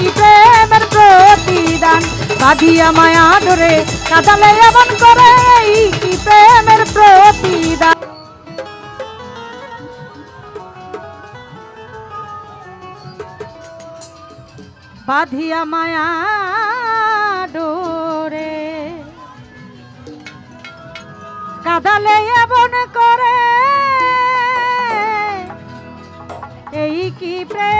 কি প্রেমের প্রতিদান? বাঁধিয়া মায়া ধরে কাদালে এমন করে কি প্রেমের প্রতিদান? বাঁধিয়া মায়া ডোরে কাদালে এমন করে এই কি প্রেমের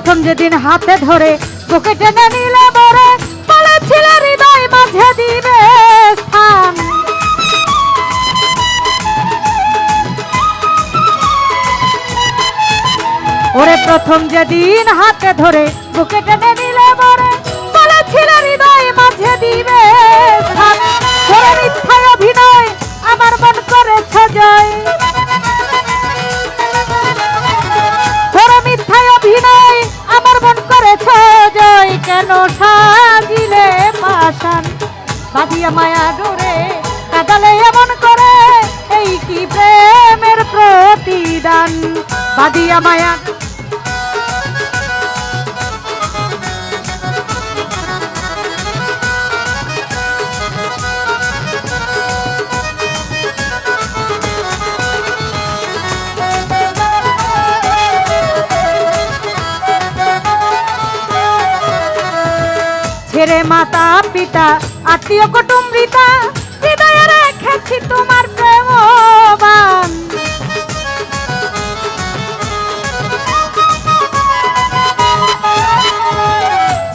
প্রথম যেদিন হাতে ধরে বুকে টেনে নিলে বরে, বলেছিল হৃদয় মাঝে দিবে স্থান। ওরে প্রথম যেদিন হাতে ধরে বুকে টেনে নিলে কেন সাজিলে পাশান বাঁধিয়া মায়া ডোরে, কাদালে এমন করে, এই কি প্রেমের প্রতিদান? বাঁধিয়া মায়া ছেড়ে মাতা, পিতা, আত্মীয় কুটুম্বিতা হৃদয়ে রেখেছি তোমার প্রেমবান।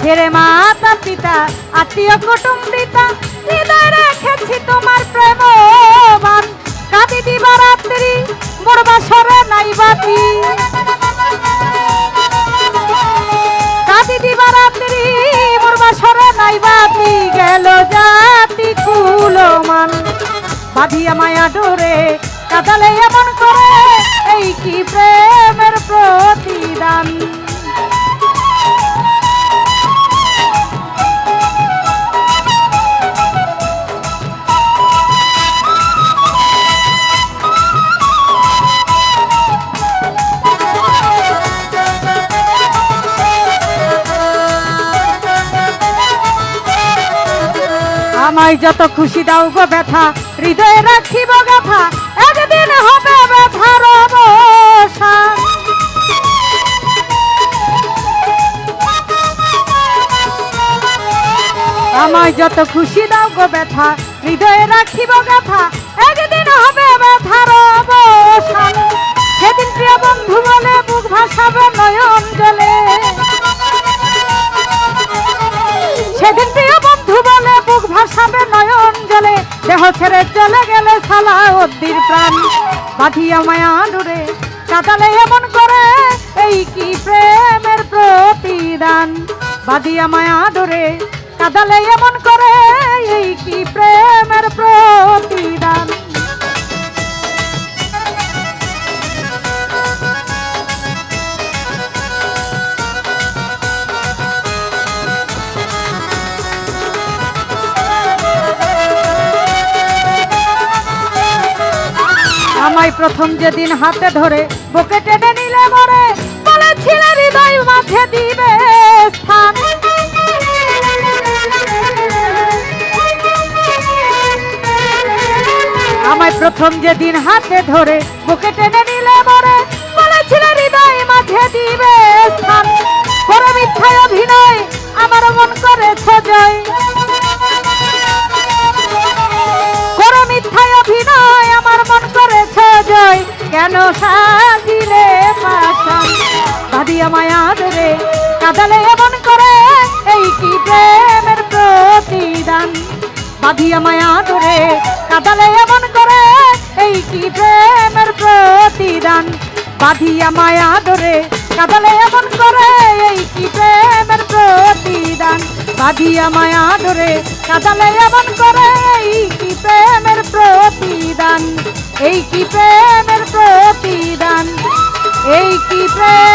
ছেড়ে মাতা, পিতা, আত্মীয় কুটুম্বিতা হৃদয়ে রেখেছি তোমার প্রেমবান। বাঁধিয়া মায়া ডোরে, কাদালে এমন করে, এই কি প্রেমের প্রতিদান? আমায় যত খুশি দাও গো ব্যথা হৃদয়ে রাখিব গাথা, একদিন হবে ব্যথার অবসান। আমায় যত খুশি দাও গো ব্যথা, হৃদয়ে রাখিব গাথা, একদিন হবে ব্যথার অবসান। সেদিন প্রিয় বন্ধু বলে বুক ভাসাবে নয়ন জলে। চলে অদ্দির প্রাণ। পাঠিয়া মায়া ডুরে কাদালে এমন করে, এই কি প্রেমের প্রতিদান? বাদিয়া মায়া ডোরে কাদালে এমন করে, এই কি প্রেমের প্রতিদান? আমায় প্রথম যেদিন হাতে ধরে বুকে টেনে নিলে মরে বলেছিল হৃদয় মাঝে দিবে স্থান। আমায় প্রথম যেদিন হাতে ধরে বুকে টেনে নিলে মরে কেন সাজিলে পাশান ভাবিয়া মায়াদ রে, কাদালে এমন করে, এই কি প্রেমের প্রতিদান? ভাবিয়া মায়া রে, কাদলে এমন করে, এই কি প্রেমের প্রতিদান? বাঁধিয়া মায়া ধরে কাদালে এমন করে, এই কি প্রেমের প্রতিদান? বাঁধিয়া মায়া ধরে কাদলে এমন করে, এই কি প্রেমের প্রতিদান? এই কি প্রেমের প্রতিদান? এই কি প্রেমের